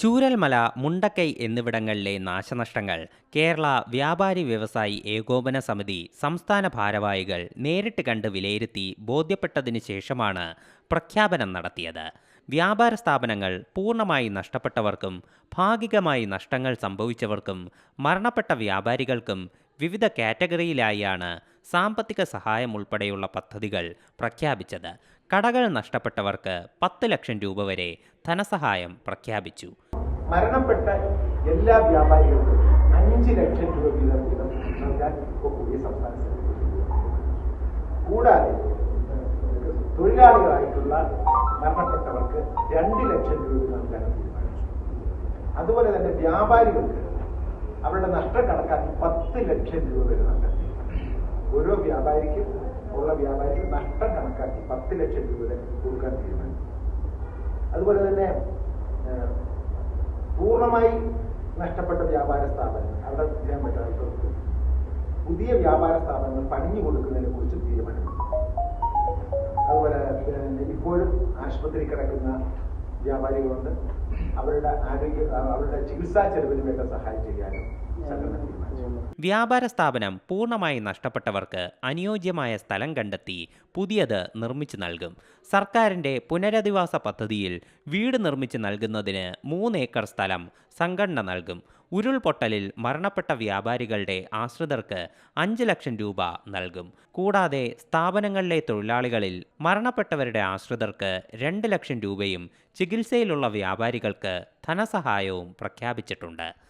ചൂരൽമല മുണ്ടക്കൈ എന്നിവിടങ്ങളിലെ നാശനഷ്ടങ്ങൾ കേരള വ്യാപാരി വ്യവസായി ഏകോപന സമിതി സംസ്ഥാന ഭാരവാഹികൾ നേരിട്ട് കണ്ട് വിലയിരുത്തി ബോധ്യപ്പെട്ടതിനു ശേഷമാണ് പ്രഖ്യാപനം നടത്തിയത്. വ്യാപാര സ്ഥാപനങ്ങൾ പൂർണമായി നഷ്ടപ്പെട്ടവർക്കും ഭാഗികമായി നഷ്ടങ്ങൾ സംഭവിച്ചവർക്കും മരണപ്പെട്ട വ്യാപാരികൾക്കും വിവിധ കാറ്റഗറിയിലായാണ് സാമ്പത്തിക സഹായം ഉൾപ്പെടെയുള്ള പദ്ധതികൾ പ്രഖ്യാപിച്ചത്. കടകൾ നഷ്ടപ്പെട്ടവർക്ക് പത്ത് ലക്ഷം രൂപ വരെ ധനസഹായം പ്രഖ്യാപിച്ചു. മരണപ്പെട്ട എല്ലാ വ്യാപാരികൾക്കും അഞ്ച് ലക്ഷം രൂപ വീതം വീതം നൽകാൻ പുതിയ സംസ്ഥാന കൂടാതെ തൊഴിലാളികളായിട്ടുള്ള മരണപ്പെട്ടവർക്ക് രണ്ട് ലക്ഷം രൂപ നൽകാൻ തീരുമാനിച്ചു. അതുപോലെ തന്നെ വ്യാപാരികൾക്ക് അവരുടെ നഷ്ടം കണക്കാക്കി പത്ത് ലക്ഷം രൂപ വരെ നൽകാൻ ഓരോ വ്യാപാരിക്കും ഉള്ള വ്യാപാരിക്ക് നഷ്ടം കണക്കാക്കി പത്ത് ലക്ഷം രൂപ വരെ കൊടുക്കാൻ തീരുമാനിച്ചു. അതുപോലെ തന്നെ പൂർണമായി നഷ്ടപ്പെട്ട വ്യാപാര സ്ഥാപനങ്ങൾ. അവിടെ ചെയ്യാൻ പറ്റാത്തവർക്ക് പുതിയ വ്യാപാര സ്ഥാപനങ്ങൾ പണിഞ്ഞു കൊടുക്കുന്നതിനെ കുറിച്ച് തീരുമാനമെടുക്കും അതുപോലെ ഇപ്പോഴും ആശുപത്രി കിടക്കുന്ന വ്യാപാരികളുണ്ട്. അവരുടെ ആരോഗ്യ അവരുടെ ചികിത്സാ ചെലവിന് വേണ്ട സഹായം ചെയ്യാനും വ്യാപാര സ്ഥാപനം പൂർണമായി നഷ്ടപ്പെട്ടവർക്ക് അനുയോജ്യമായ സ്ഥലം കണ്ടെത്തി പുതിയത് നിർമ്മിച്ചു നൽകും. സർക്കാരിന്റെ പുനരധിവാസ പദ്ധതിയിൽ വീട് നിർമ്മിച്ചു നൽകുന്നതിന് മൂന്ന് ഏക്കർ സ്ഥലം സംഘടന നൽകും. ഉരുൾപൊട്ടലിൽ മരണപ്പെട്ട വ്യാപാരികളുടെ ആശ്രിതർക്ക് അഞ്ച് ലക്ഷം രൂപ നൽകും. കൂടാതെ സ്ഥാപനങ്ങളിലെ തൊഴിലാളികളിൽ മരണപ്പെട്ടവരുടെ ആശ്രിതർക്ക് രണ്ട് ലക്ഷം രൂപയും ചികിത്സയിലുള്ള വ്യാപാരികൾക്ക് ധനസഹായവും പ്രഖ്യാപിച്ചിട്ടുണ്ട്.